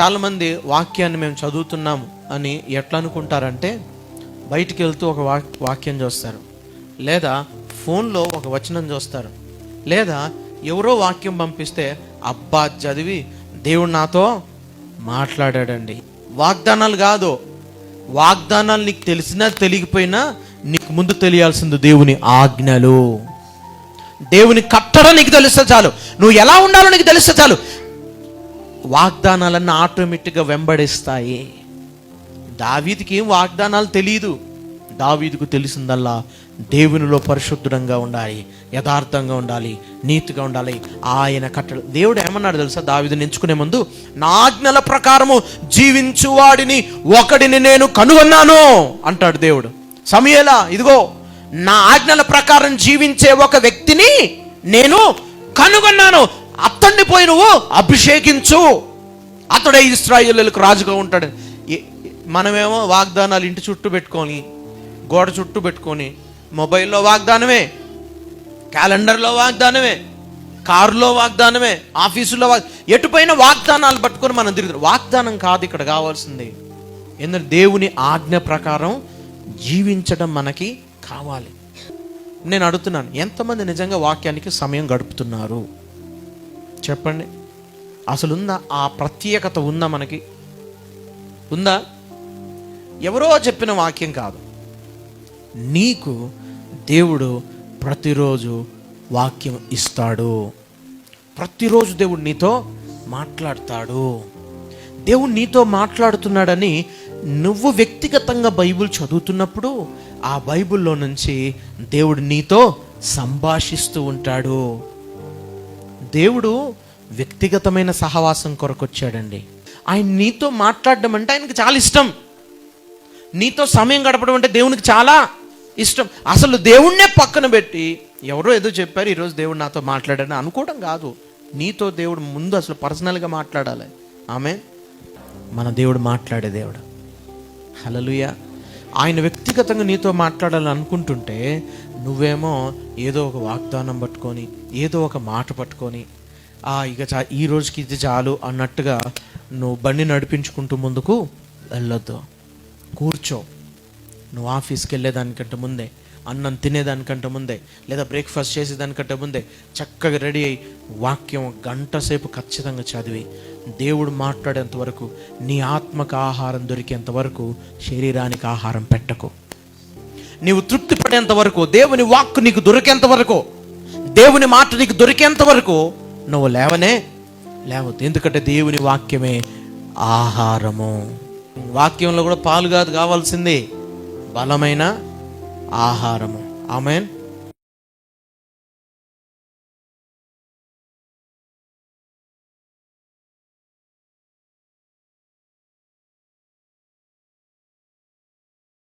చాలామంది వాక్యాన్ని మేము చదువుతున్నాము అని ఎట్లా అనుకుంటారంటే బయటికి వెళ్తూ ఒక వాక్ వాక్యం చూస్తారు. లేదా ఫోన్లో ఒక వచనం చూస్తారు. లేదా ఎవరో వాక్యం పంపిస్తే అబ్బా చదివి దేవుడు నాతో మాట్లాడాడండి. వాగ్దానాలు కాదు. వాగ్దానాలు నీకు తెలిసినా తెలియకపోయినా నీకు ముందు తెలియాల్సింది దేవుని ఆజ్ఞలు. దేవుని కట్టడం నీకు తెలిస్తే చాలు. నువ్వు ఎలా ఉండాలో నీకు తెలిస్తే చాలు. వాగ్దానాలన్నీ ఆటోమేటిక్గా వెంబడిస్తాయి. దావీదికి ఏం వాగ్దానాలు తెలియదు దావీదుకు తెలిసిందల్లా దేవునిలో పరిశుద్ధంగా ఉండాలి యథార్థంగా ఉండాలి నీతిగా ఉండాలి. ఆయన కట్టడు దేవుడు ఏమన్నాడు తెలుసా? దావీదుని ఎంచుకునే ముందు నా ఆజ్ఞల ప్రకారము జీవించువాడిని ఒకడిని నేను కనుగొన్నాను అంటాడు దేవుడు. సమయలా ఇదిగో నా ఆజ్ఞల ప్రకారం జీవించే ఒక వ్యక్తిని నేను కనుగొన్నాను. అతన్ని పోయి నువ్వు అభిషేకించు. అతడే ఇస్రాయిలకు రాజుగా ఉంటాడు. మనమేమో వాగ్దానాలు ఇంటి చుట్టూ పెట్టుకొని గోడ చుట్టూ పెట్టుకొని మొబైల్లో వాగ్దానమే క్యాలెండర్లో వాగ్దానమే కారులో వాగ్దానమే ఆఫీసులో వాగ్ ఎటుపైన వాగ్దానాలు పట్టుకొని మనం తిరుగుతాం. వాగ్దానం కాదు ఇక్కడ కావాల్సింది. ఎందుకంటే దేవుని ఆజ్ఞ ప్రకారం జీవించడం మనకి కావాలి. నేను అడుగుతున్నాను ఎంతమంది నిజంగా వాక్యానికి సమయం గడుపుతున్నారు? చెప్పండి. అసలు ఉందా ఆ ప్రత్యేకత ఉందా మనకి? ఉందా? ఎవరో చెప్పిన వాక్యం కాదు. నీకు దేవుడు ప్రతిరోజు వాక్యం ఇస్తాడు. ప్రతిరోజు దేవుడు నీతో మాట్లాడతాడు. దేవుడు నీతో మాట్లాడుతున్నాడని నువ్వు వ్యక్తిగతంగా బైబిల్ చదువుతున్నప్పుడు ఆ బైబిల్లో నుంచి దేవుడు నీతో సంభాషిస్తూ ఉంటాడు. దేవుడు వ్యక్తిగతమైన సహవాసం కొరకు వచ్చాడండి ఆయన నీతో మాట్లాడడం అంటే ఆయనకి చాలా ఇష్టం. నీతో సమయం గడపడం అంటే దేవునికి చాలా ఇష్టం. అసలు దేవుణ్ణే పక్కన పెట్టి ఎవరో ఏదో చెప్పారు ఈరోజు దేవుడు నాతో మాట్లాడాడని అనుకోవడం కాదు. నీతో దేవుడు ముందు అసలు పర్సనల్గా మాట్లాడాలి. ఆమె మన దేవుడు మాట్లాడే దేవుడు. హలలుయ ఆయన వ్యక్తిగతంగా నీతో మాట్లాడాలని అనుకుంటుంటే నువ్వేమో ఏదో ఒక వాగ్దానం పట్టుకొని ఏదో ఒక మాట పట్టుకొని ఆ ఇక చా ఈ రోజుకి ఇది చాలు అన్నట్టుగా నువ్వు బండి నడిపించుకుంటూ ముందుకు వెళ్ళొద్దు. కూర్చో. నువ్వు ఆఫీస్కి వెళ్ళేదానికంటే ముందే అన్నం తినేదానికంటే ముందే లేదా బ్రేక్ఫాస్ట్ చేసేదానికంటే ముందే చక్కగా రెడీ అయ్యి వాక్యం గంట సేపు ఖచ్చితంగా చదివి దేవుడు మాట్లాడేంత వరకు నీ ఆత్మకు ఆహారం దొరికేంత వరకు శరీరానికి ఆహారం పెట్టకు. నీవు తృప్తి పడేంత వరకు దేవుని వాక్కు నీకు దొరికేంత వరకు దేవుని మాట నీకు దొరికేంత వరకు నువ్వు లేవనే లేవద్దు. ఎందుకంటే దేవుని వాక్యమే ఆహారము. వాక్యంలో కూడా పాలు కాదు కావాల్సింది బలమైన ఆహారము. ఆమెన్.